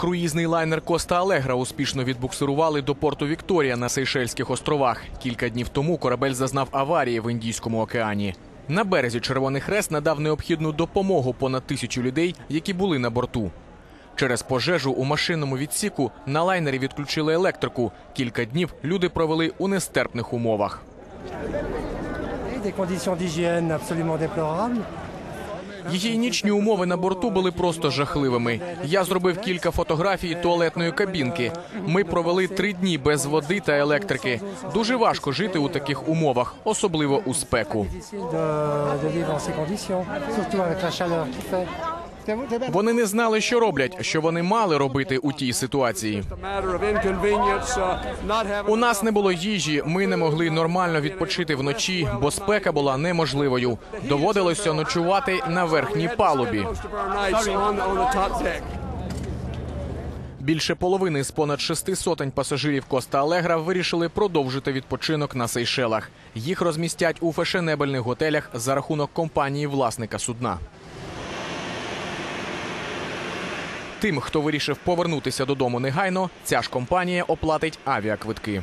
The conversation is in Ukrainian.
Круїзний лайнер Коста Алегра успішно відбуксирували до порту Вікторія на Сейшельських островах. Кілька днів тому корабель зазнав аварії в Індійському океані. На березі Червоний Хрест надав необхідну допомогу понад тисячу людей, які були на борту. Через пожежу у машинному відсіку на лайнері відключили електрику. Кілька днів люди провели у нестерпних умовах. Des Гігієнічні умови на борту були просто жахливими. Я зробив кілька фотографій туалетної кабінки. Ми провели три дні без води та електрики. Дуже важко жити у таких умовах, особливо у спеку. Вони не знали, що роблять, що вони мали робити у тій ситуації. У нас не було їжі, ми не могли нормально відпочити вночі, бо спека була неможливою. Доводилося ночувати на верхній палубі. Більше половини з понад шести сотень пасажирів Коста Алегра вирішили продовжити відпочинок на Сейшелах. Їх розмістять у фешенебельних готелях за рахунок компанії власника судна. Тим, хто вирішив повернутися додому негайно, ця ж компанія оплатить авіаквитки.